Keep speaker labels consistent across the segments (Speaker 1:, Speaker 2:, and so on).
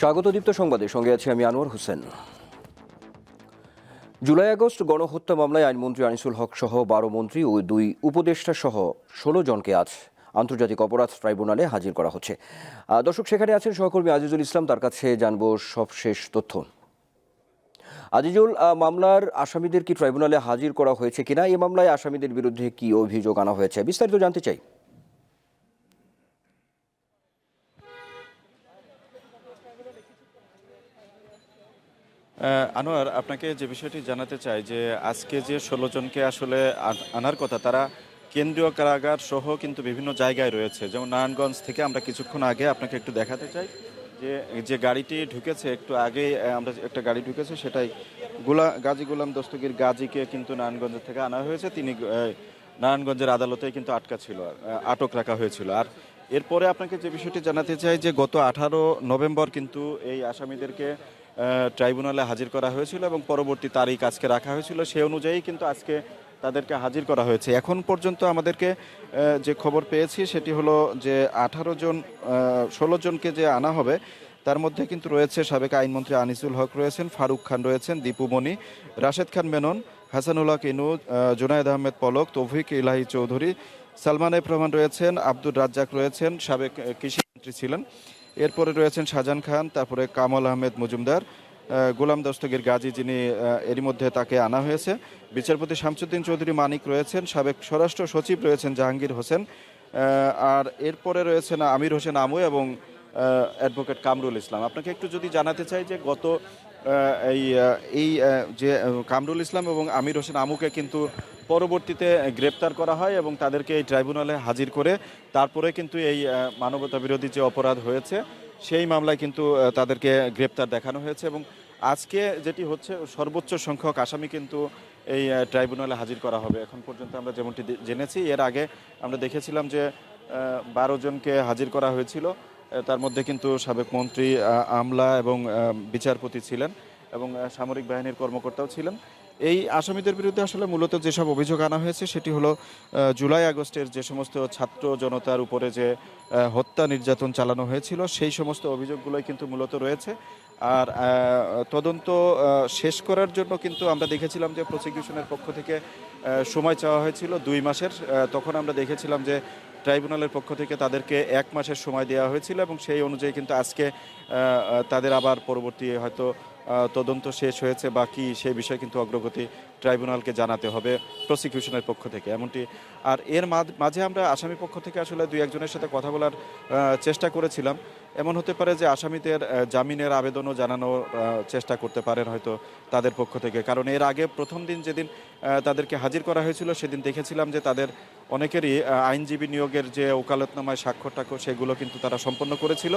Speaker 1: স্বাগত দীপ্ত সংবাদে। সঙ্গে আছি আমি আনোয়ার হোসেন। জুলাই আগস্ট গণহত্যা মামলায় আইনমন্ত্রী আনিসুল হক সহ বারো মন্ত্রী ও দুই উপদেষ্টা সহ ষোলো জনকে আজ আন্তর্জাতিক অপরাধ ট্রাইব্যুনালে হাজির করা হচ্ছে। দর্শক, সেখানে আছেন সহকর্মী আজিজুল ইসলাম। তার কাছে জানব সবশেষ তথ্য। আজিজুল মামলার আসামিদের কি ট্রাইব্যুনালে হাজির করা হয়েছে কিনা? এই মামলায় আসামিদের বিরুদ্ধে কি অভিযোগ আনা হয়েছে? বিস্তারিত জানতে চাই।
Speaker 2: আনোয়ার, আপনাকে যে বিষয়টি জানাতে চাই যে আজকে যে ষোলো জনকে আসলে আনার কথা, তারা কেন্দ্রীয় কারাগার সহ কিন্তু বিভিন্ন জায়গায় রয়েছে। যেমন নারায়ণগঞ্জ থেকে আমরা কিছুক্ষণ আগে আপনাকে একটু দেখাতে চাই যে যে গাড়িটি ঢুকেছে, একটু আগে আমরা একটা গাড়ি ঢুকেছে সেটাই গুলা, গাজী গুলাম দস্তগীর গাজীকে কিন্তু নারায়ণগঞ্জ থেকে আনা হয়েছে। তিনি নারায়ণগঞ্জের আদালতে কিন্তু আটকা ছিল আটক রাখা হয়েছিল। আর এরপরে আপনাকে যে বিষয়টি জানাতে চাই যে, গত আঠারো নভেম্বর কিন্তু এই আসামিদেরকে ট্রাইব্যুনালে হাজির করা হয়েছিল এবং পরবর্তী তারিখ আজকে রাখা হয়েছিল সেই অনুযায়ী কিন্তু আজকে তাদেরকে হাজির করা হয়েছে। এখন পর্যন্ত আমাদেরকে যে খবর পেয়েছি সেটি হলো যে আঠারো জন ষোলো জনকে যে আনা হবে, তার মধ্যে কিন্তু রয়েছে সাবেক আইনমন্ত্রী আনিসুল হক রয়েছেন, ফারুক খান রয়েছেন, দীপু মনি, রাশেদ খান মেনন হাসানুল্লাহ কিনু জুনায়েদ আহমেদ পলক, তৌফিক ইলাহি চৌধুরী, সালমান এফ রহমান রয়েছেন, আব্দুর রাজ্জাক রয়েছেন, সাবেক কৃষিমন্ত্রী ছিলেন। এরপরে রয়েছেন শাহজাহান খান, তারপরে কামাল আহমেদ মজুমদার গোলাম দস্তগীর গাজী যিনি এরই মধ্যে তাকে আনা হয়েছে। বিচারপতি শামসুদ্দিন চৌধুরী মানিক রয়েছেন, সাবেক স্বরাষ্ট্র সচিব রয়েছেন জাহাঙ্গীর হোসেন আর এরপরে রয়েছেন আমির হোসেন আমু এবং অ্যাডভোকেট কামরুল ইসলাম। আপনাকে একটু যদি জানাতে চাই যে গত এই এই যে কামরুল ইসলাম এবং আমির হোসেন আমুকে কিন্তু পরবর্তীতে গ্রেপ্তার করা হয় এবং তাদেরকে এই ট্রাইব্যুনালে হাজির করে তারপরে কিন্তু এই মানবতা বিরোধী যে অপরাধ হয়েছে, সেই মামলায় কিন্তু তাদেরকে গ্রেপ্তার দেখানো হয়েছে এবং আজকে যেটি হচ্ছে সর্বোচ্চ সংখ্যক আসামি কিন্তু এই ট্রাইব্যুনালে হাজির করা হবে। এখন পর্যন্ত আমরা যেমনটি জেনেছি, এর আগে আমরা দেখেছিলাম যে বারো জনকে হাজির করা হয়েছিল। তার মধ্যে কিন্তু সাবেক মন্ত্রী আমলা এবং বিচারপতি ছিলেন এবং সামরিক বাহিনীর কর্মকর্তাও ছিলেন। এই আসামিদের বিরুদ্ধে আসলে মূলত যেসব অভিযোগ আনা হয়েছে সেটি হলো জুলাই আগস্টের যে সমস্ত ছাত্র জনতার উপরে যে হত্যা নির্যাতন চালানো হয়েছিল, সেই সমস্ত অভিযোগগুলোই কিন্তু মূলত রয়েছে। আর তদন্ত শেষ করার জন্য কিন্তু আমরা দেখেছিলাম যে প্রসিকিউশনের পক্ষ থেকে সময় চাওয়া হয়েছিল দুই মাসের। তখন আমরা দেখেছিলাম যে ট্রাইব্যুনালের পক্ষ থেকে তাদেরকে এক মাসের সময় দেওয়া হয়েছিল এবং সেই অনুযায়ী কিন্তু আজকে তাদের আবার পরবর্তী হয়তো তদন্ত শেষ হয়েছে বা কি সেই বিষয়ে কিন্তু অগ্রগতি ট্রাইব্যুনালকে জানাতে হবে প্রসিকিউশনের পক্ষ থেকে এমনটি। আর এর মাঝে আমরা আসামি পক্ষ থেকে আসলে দুই একজনের সাথে কথা বলার চেষ্টা করেছিলাম। এমন হতে পারে যে আসামিদের জামিনের আবেদনও জানানোর চেষ্টা করতে পারেন হয়তো তাদের পক্ষ থেকে। কারণ এর আগে প্রথম দিন যেদিন তাদেরকে হাজির করা হয়েছিল, সেদিন দেখেছিলাম যে তাদের অনেকেরই আইনজীবী নিয়োগের যে ওকালতনামায় স্বাক্ষর টাক্ষর সেগুলো কিন্তু তারা সম্পন্ন করেছিল।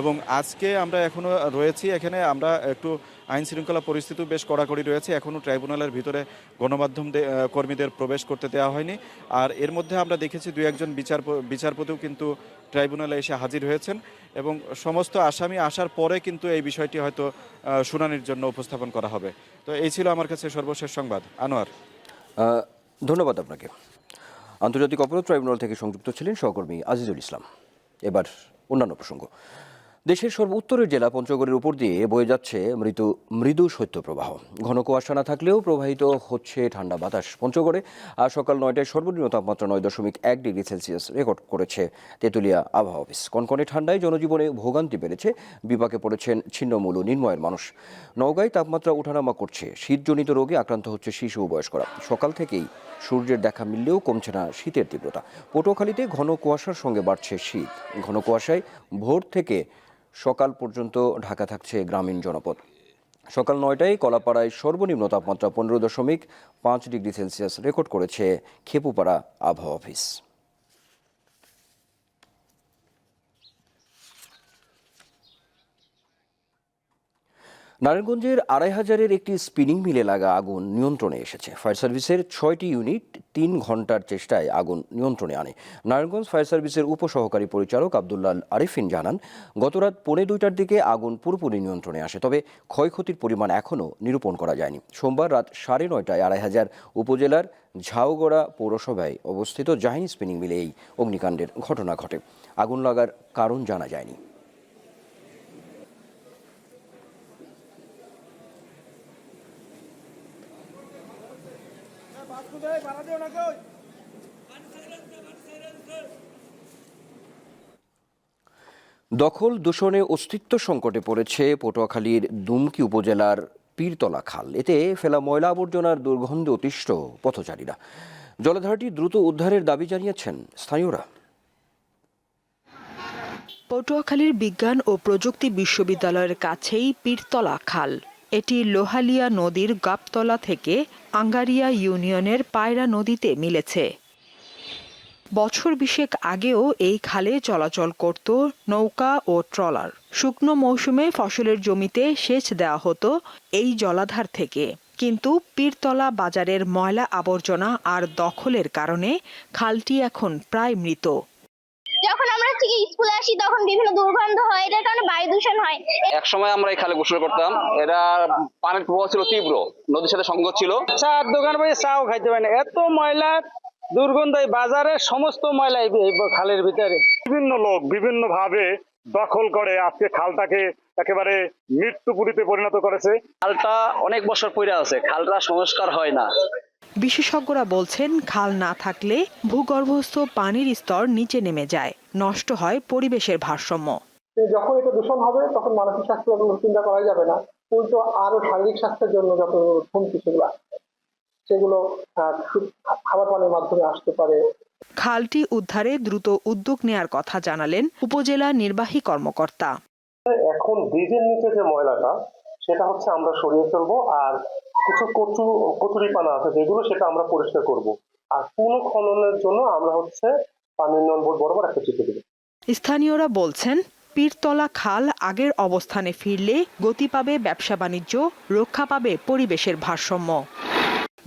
Speaker 2: এবং আজকে আমরা এখনও রয়েছি এখানে, আমরা একটু আইন শৃঙ্খলা পরিস্থিতিও বেশ কড়াকড়ি রয়েছে। এখনও ট্রাইব্যুনালের ভিতরে গণমাধ্যম কর্মীদের প্রবেশ করতে দেওয়া হয়নি। আর এর মধ্যে আমরা দেখেছি দু একজন বিচার বিচারপতিও কিন্তু ট্রাইব্যুনালে এসে হাজির হয়েছেন। এবং সমস্ত আসামি আসার পরে কিন্তু এই বিষয়টি হয়তো শুনানির জন্য উপস্থাপন করা হবে। তো এই ছিল আমার কাছে সর্বশেষ সংবাদ। আনোয়ার।
Speaker 1: ধন্যবাদ আপনাকে। আন্তর্জাতিক অপরাধ ট্রাইব্যুনাল থেকে সংযুক্ত ছিলেন সহকর্মী আজিজুল ইসলাম। এবার অন্যান্য প্রসঙ্গ। দেশের সর্ব উত্তরের জেলা পঞ্চগড়ের উপর দিয়ে বয়ে যাচ্ছে মৃদু মৃদু শৈত্যপ্রবাহ। ঘন কুয়াশা না থাকলেও প্রবাহিত হচ্ছে ঠান্ডা বাতাস পঞ্চগড়ে আজ সকাল নয়টায় সর্বনিম্ন তাপমাত্রা নয় দশমিক এক ডিগ্রি সেলসিয়াস রেকর্ড করেছে তেঁতুলিয়া আবহাওয়া অফিস। কনকনে ঠান্ডায় জনজীবনে ভোগান্তি বেড়েছে, বিপাকে পড়েছেন ছিন্নমূল ও নির্ময়ের মানুষ। নওগাঁয় তাপমাত্রা ওঠানামা করছে, শীতজনিত রোগে আক্রান্ত হচ্ছে শিশু ও বয়স্করা। সকাল থেকেই সূর্যের দেখা মিললেও কমছে না শীতের তীব্রতা। পটুয়াখালীতে ঘন কুয়াশার সঙ্গে বাড়ছে শীত। ঘন কুয়াশায় ভোর থেকে সকাল পর্যন্ত ঢাকা থাকছে গ্রামীণ জনপদ। সকাল নয়টায় কলাপাড়ায় সর্বনিম্ন তাপমাত্রা পনেরো দশমিক পাঁচ ডিগ্রি সেলসিয়াস রেকর্ড করেছে খেপুপাড়া আবহাওয়া অফিস। নারায়ণগঞ্জের আড়াই হাজারের একটি স্পিনিং মিলে লাগা আগুন নিয়ন্ত্রণে এসেছে। ফায়ার সার্ভিসের ছয়টি ইউনিট তিন ঘণ্টার চেষ্টায় আগুন নিয়ন্ত্রণে আনে। নারায়ণগঞ্জ ফায়ার সার্ভিসের উপসহকারী পরিচালক আবদুল্লাল আরিফিন জানান, গতরাত পৌনে দুইটার দিকে আগুন পুরোপুরি নিয়ন্ত্রণে আসে, তবে ক্ষয়ক্ষতির পরিমাণ এখনও নিরূপণ করা যায়নি। সোমবার রাত সাড়ে নয়টায় আড়াই হাজার উপজেলার ঝাউগড়া পৌরসভায় অবস্থিত জাহিন স্পিনিং মিলে এই অগ্নিকাণ্ডের ঘটনা ঘটে। আগুন লাগার কারণ জানা যায়নি। দখল দূষণে অস্তিত্ব সংকটে পড়েছে পটুয়াখালীর দুমকি উপজেলার পীরতলা খাল। এতে ফেলা ময়লা আবর্জনার দুর্গন্ধে অতিষ্ঠ পথচারীরা। জলাধারটি দ্রুত উদ্ধারের দাবি জানিয়েছেন স্থানীয়রা।
Speaker 3: পটুয়াখালীর বিজ্ঞান ও প্রযুক্তি বিশ্ববিদ্যালয়ের কাছেই পীরতলা খাল। এটি লোহালিয়া নদীর গাবতলা থেকে আঙ্গারিয়া ইউনিয়নের পায়রা নদীতে মিলেছে। বছর বিশেক আগেও এই খালে চলাচল করত নৌকা ও ট্রলার। শুকনো মৌসুমে ফসলের জমিতে সেচ দেওয়া হতো এই জলাধার থেকে। কিন্তু পীরতলা বাজারের ময়লা আবর্জনা আর দখলের কারণে খালটি এখন প্রায় মৃত।
Speaker 4: যখন আমরা থেকে স্কুলে আসি তখন বিভিন্ন দুর্গন্ধ হয় এটার কারণে বায়ু দূষণ হয়।
Speaker 5: এক সময় আমরা এই খালে গোসল করতাম। এটা পানির প্রবাহ ছিল তীব্র নদীর সাথে সংযোগ ছিল।
Speaker 6: চার দোকান বসে চাও খাইতে পারে না। এত ময়লা দুর্গন্ধ এই বাজারের সমস্ত ময়লা এই এই খালের ভিতরে।
Speaker 7: বিভিন্ন লোক বিভিন্ন ভাবে দখল করে আজকে খালটাকে একেবারে মৃত্যুপুরীতে পরিণত করেছে।
Speaker 5: খালটা অনেক বছর পরে আছে খালটা সংস্কার হয় না।
Speaker 3: বিশেষজ্ঞরা বলছেন খাল না থাকলে ভূগর্ভস্থ পানির স্তর নিচে নেমে যায় নষ্ট হয় পরিবেশের ভারসাম্য।
Speaker 8: যখন এটা দূষণ হবে তখন মানসিক স্বাস্থ্য চিন্তা করা যাবে না। উল্টো আরও শারীরিক স্বাস্থ্যের জন্য যত হুমকি সেগুলো সেগুলো খাবার পানির মাধ্যমে আসতে পারে।
Speaker 3: খালটি উদ্ধারে দ্রুত উদ্যোগ নেয়ার কথা জানালেন উপজেলা নির্বাহী কর্মকর্তা।
Speaker 8: এখন ব্রিজের নিচে যে ময়লাটা সেটা হচ্ছে আমরা সরিয়ে ফেলব আর কিছু কচু কচুরিপানা আছে যেগুলো সেটা আমরা পরিষ্কার করব। আর পুনঃখননের জন্য আমরা হচ্ছে পানি উন্নয়ন বোর্ড বরাবর একটা চিঠি দেবো
Speaker 3: স্থানীয়রা বলছেন পীরতলা খাল আগের অবস্থানে ফিরলে গতি পাবে ব্যবসা বাণিজ্য রক্ষা পাবে পরিবেশের ভারসাম্য।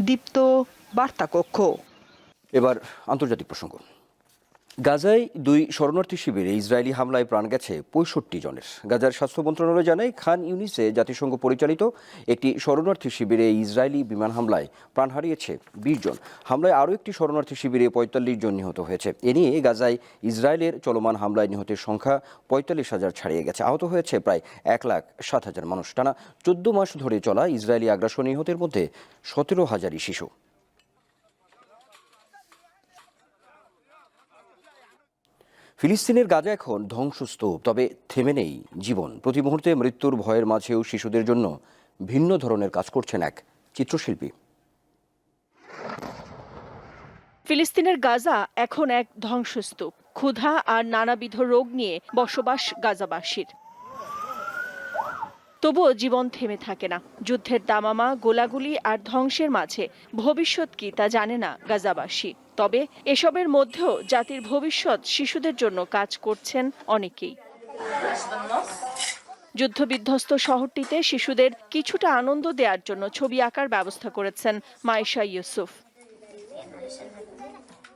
Speaker 3: দীপ্ত বার্তা কক্ষ
Speaker 1: এবার আন্তর্জাতিক প্রসঙ্গ। গাজায় দুই শরণার্থী শিবিরে ইসরায়েলি হামলায় প্রাণ গেছে পঁয়ষট্টি জনের। গাজার স্বাস্থ্য মন্ত্রণালয় জানায় খান ইউনিসে জাতিসংঘ পরিচালিত একটি শরণার্থী শিবিরে ইসরায়েলি বিমান হামলায় প্রাণ হারিয়েছে বিশ জন। হামলায় আরও একটি শরণার্থী শিবিরে পঁয়তাল্লিশ জন নিহত হয়েছে। এ নিয়ে গাজায় ইসরায়েলের চলমান হামলায় নিহতের সংখ্যা পঁয়তাল্লিশ হাজার ছাড়িয়ে গেছে। আহত হয়েছে প্রায় এক লাখ সাত হাজার মানুষ। টানা চোদ্দ মাস ধরে চলা ইসরায়েলি আগ্রাসন নিহতের মধ্যে সতেরো হাজারই শিশু। ফিলিস্তিনের গাজা এখন ধ্বংসস্তূপ, তবে থেমে নেই জীবন। প্রতি মুহূর্তে মৃত্যুর ভয়ের মাঝেও শিশুদের জন্য ভিন্ন ধরনের কাজ করছেন এক চিত্রশিল্পী।
Speaker 9: ফিলিস্তিনের গাজা এখন এক ধ্বংসস্তূপ। ক্ষুধা আর নানাবিধ রোগ নিয়ে বসবাস গাজাবাসীর। তবুও জীবন থেমে থাকে না। যুদ্ধের দামামা, গোলাগুলি আর ধ্বংসের মাঝে ভবিষ্যৎ কি তা জানে না গাজাবাসী। তবে এসবের মধ্যেও জাতির ভবিষ্যৎ শিশুদের জন্য কাজ করছেন অনেকেই। যুদ্ধবিধ্বস্ত শহরটিতে শিশুদের কিছুটা আনন্দ দেওয়ার জন্য ছবি আঁকার ব্যবস্থা করেছেন মাইশা ইউসুফ।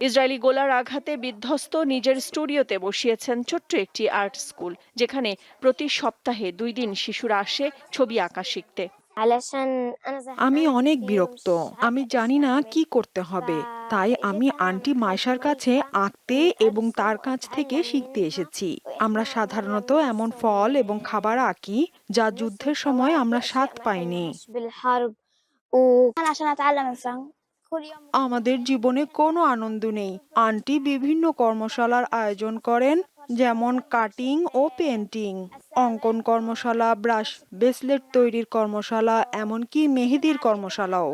Speaker 9: ইসরায়েলি গোলার আঘাতে বিধ্বস্ত নিজের স্টুডিওতে বসিয়েছেন ছোট্ট একটি আর্ট স্কুল যেখানে প্রতি সপ্তাহে দুই দিন শিশুরা আসে ছবি আঁকা শিখতে।
Speaker 3: আমি অনেক বিরক্ত। আমি জানি না কি করতে হবে। তাই আমি আন্টি মাইশার কাছে আঁকতে এবং তার কাছ থেকে শিখতে এসেছি। আমরা সাধারণত এমন ফল এবং খাবার আঁকি যা যুদ্ধের সময় আমরা স্বাদ পাইনি। আমাদের জীবনে কোনো আনন্দ নেই। আন্টি বিভিন্ন কর্মশালার আয়োজন করেন, যেমন কাটিং ও পেন্টিং অঙ্কন কর্মশালা, ব্রাশ ব্রেসলেট তৈরির কর্মশালা, এমনকি মেহেদির কর্মশালাও।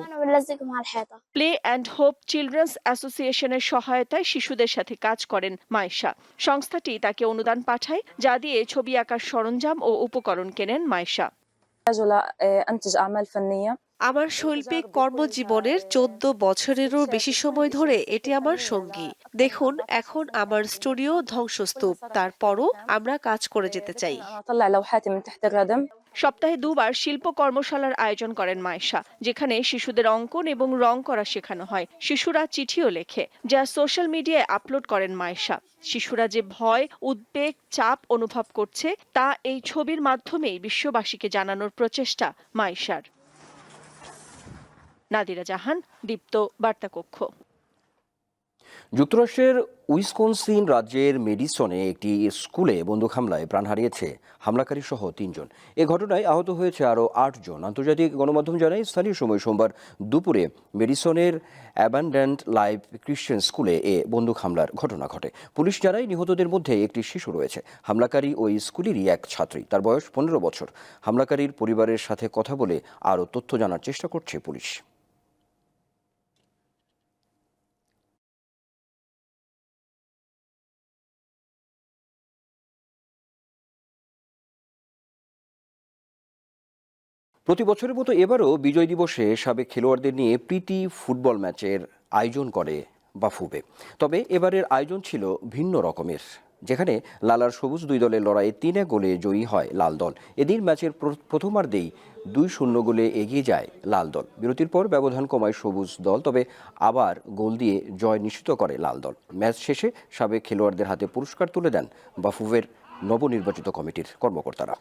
Speaker 9: প্লে অ্যান্ড হোপ চিলড্রেন্স অ্যাসোসিয়েশনের সহায়তায় শিশুদের সাথে কাজ করেন মাইশা সংস্থাটি তাকে অনুদান পাঠায়, যা দিয়ে ছবি আঁকার সরঞ্জাম ও উপকরণ কেনেন মাইশা
Speaker 10: আমার শৈল্পিক কর্মজীবনের চোদ্দ বছরেরও বেশি সময় ধরে এটি আমার সঙ্গী। দেখুন, এখন আমার স্টুডিও ধ্বংসস্তূপ, তারপরও আমরা কাজ করে যেতে চাই।
Speaker 9: সপ্তাহে দুবার শিল্প কর্মশালার আয়োজন করেন মায়েশা, যেখানে শিশুদের অঙ্কন এবং রং করা শেখানো হয়। শিশুরা চিঠিও লেখে, যা সোশ্যাল মিডিয়ায় আপলোড করেন মায়েশা। শিশুরা যে ভয়, উদ্বেগ, চাপ অনুভব করছে, তা এই ছবির মাধ্যমেই বিশ্ববাসীকে জানানোর প্রচেষ্টা মায়েশার। নাদিরা জাহান দীপ্ত বার্তা কক্ষ
Speaker 1: যুক্তরাষ্ট্রের উইসকনসিন রাজ্যের মেডিসনে একটি স্কুলে বন্দুক হামলায় প্রাণ হারিয়েছে হামলাকারী সহ তিনজন। এ ঘটনায় আহত হয়েছে আরও আটজন আন্তর্জাতিক গণমাধ্যম জানায়, স্থানীয় সময় সোমবার দুপুরে মেডিসনের অ্যাবান্ডেন্ট লাইভ ক্রিশ্চিয়ান স্কুলে এ বন্দুক হামলার ঘটনা ঘটে। পুলিশ জানায়, নিহতদের মধ্যে একটি শিশু রয়েছে। হামলাকারী ওই স্কুলেরই এক ছাত্রী। তার বয়স পনেরো বছর। হামলাকারীর পরিবারের সাথে কথা বলে আরও তথ্য জানার চেষ্টা করছে পুলিশ। প্রতি বছরের মতো এবারও বিজয় দিবসে সাবেক খেলোয়াড়দের নিয়ে প্রীতি ফুটবল ম্যাচের আয়োজন করে বাফুবে তবে এবারের আয়োজন ছিল ভিন্ন রকমের, যেখানে লালার সবুজ দুই দলের লড়াইয়ে তিন এক গোলে জয়ী হয় লাল দল। এদিন ম্যাচের প্র- প্রথমার্ধেই দুই শূন্য গোলে এগিয়ে যায় লাল দল। বিরতির পর ব্যবধান কমায় সবুজ দল, তবে আবার গোল দিয়ে জয় নিশ্চিত করে লাল দল। ম্যাচ শেষে সাবেক খেলোয়াড়দের হাতে পুরস্কার তুলে দেন বাফুবের নবনির্বাচিত কমিটির কর্মকর্তারা।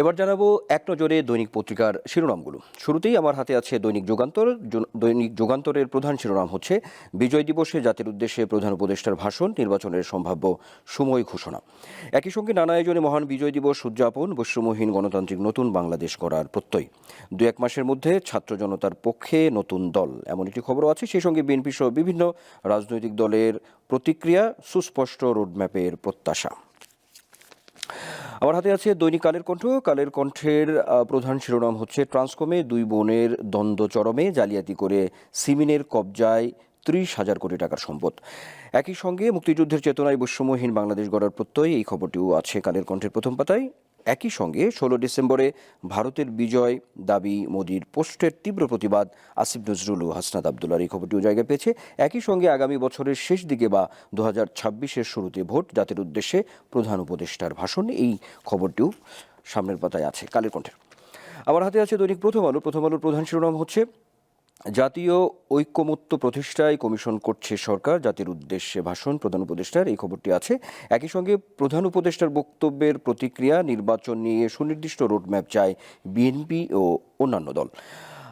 Speaker 1: এবার জানাব এক নজরে দৈনিক পত্রিকার শিরোনামগুলো। শুরুতেই আমার হাতে আছে দৈনিক যুগান্তর। দৈনিক যুগান্তরের প্রধান শিরোনাম হচ্ছে, বিজয় দিবসে জাতির উদ্দেশ্যে প্রধান উপদেষ্টার ভাষণ, নির্বাচনের সম্ভাব্য সময় ঘোষণা। একই সঙ্গে নানা আয়োজনে মহান বিজয় দিবস উদযাপন, বৈষম্যহীন গণতান্ত্রিক নতুন বাংলাদেশ করার প্রত্যয়। দু এক মাসের মধ্যে ছাত্র জনতার পক্ষে নতুন দল, এমন একটি খবরও আছে। সেই সঙ্গে বিএনপি সহ বিভিন্ন রাজনৈতিক দলের প্রতিক্রিয়া, সুস্পষ্ট রোডম্যাপের প্রত্যাশা। আমার হাতে আছে দৈনিক কালের কণ্ঠ। কালের কণ্ঠের প্রধান শিরোনাম হচ্ছে ট্রান্সকমে দুই বোনের দ্বন্দ্ব চরমে, জালিয়াতি করে সিমিনের কবজায় ত্রিশ হাজার কোটি টাকার সম্পদ। একই সঙ্গে মুক্তিযুদ্ধের চেতনায় বৈষম্যহীন বাংলাদেশ গড়ার প্রত্যয়, এই খবরটিও আছে কালের কণ্ঠের প্রথম পাতায়। একই সঙ্গে ষোলো ডিসেম্বরে ভারতের বিজয় দাবি মোদির পোস্টের তীব্র প্রতিবাদ আসিফ নজরুল ও হাসনাত আবদুল্লার এই খবরটিও জায়গা পেয়েছে। একই সঙ্গে আগামী বছরের শেষ দিকে বা দু হাজার ছাব্বিশের শুরুতে ভোট জাতির উদ্দেশ্যে প্রধান উপদেষ্টার ভাষণ, এই খবরটিও সামনের পাতায় আছে কালের কণ্ঠের। আমার হাতে আছে দৈনিক প্রথম আলো। প্রথম আলোর প্রধান শিরোনাম হচ্ছে জাতীয় ঐক্যমত্য প্রতিষ্ঠায় কমিশন করছে সরকার, জাতির উদ্দেশ্যে ভাষণ, প্রধান উপদেষ্টার এই খবরটি আছে। একই সঙ্গে প্রধান উপদেষ্টার বক্তব্যের প্রতিক্রিয়া, নির্বাচন নিয়ে সুনির্দিষ্ট রোডম্যাপ চায় বিএনপি ও অন্যান্য দল।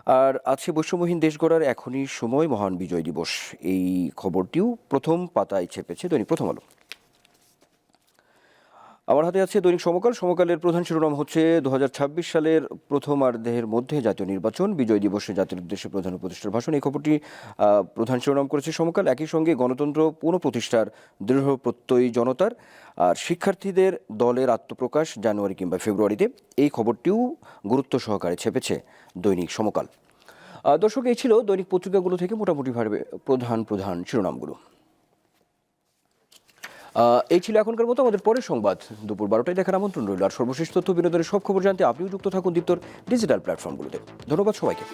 Speaker 1: আর আছে বৈষম্যহীন দেশ গড়ার এখনই সময়, মহান বিজয় দিবস। এই খবরটিও প্রথম পাতায় ছেপেছে দৈনিক প্রথম আলো। আমার হাতে আছে দৈনিক সমকাল। সমকালের প্রধান শিরোনাম হচ্ছে দু হাজার ছাব্বিশ সালের প্রথমার্ধের মধ্যে জাতীয় নির্বাচন, বিজয় দিবসে জাতির উদ্দেশ্যে প্রধান উপদেষ্টার ভাষণ। এই খবরটি প্রধান শিরোনাম করেছে সমকাল। একই সঙ্গে গণতন্ত্র পুনঃপ্রতিষ্ঠার দৃঢ় প্রত্যয়ী জনতার আর শিক্ষার্থীদের দলের আত্মপ্রকাশ জানুয়ারি কিংবা ফেব্রুয়ারিতে, এই খবরটিও গুরুত্ব সহকারে ছেপেছে দৈনিক সমকাল। দর্শক, এই ছিল দৈনিক পত্রিকাগুলো থেকে মোটামুটিভাবে প্রধান প্রধান শিরোনামগুলো। এই ছিল এখনকার মতো, আমাদের পরের সংবাদ। দুপুর বারোটায় দেখার আমন্ত্রণ রইল। আর সর্বশেষ তথ্য, বিনোদনের সব খবর জানতে আপনিও যুক্ত থাকুন দীপ্তর ডিজিটাল প্ল্যাটফর্মগুলোতে। ধন্যবাদ সবাইকে।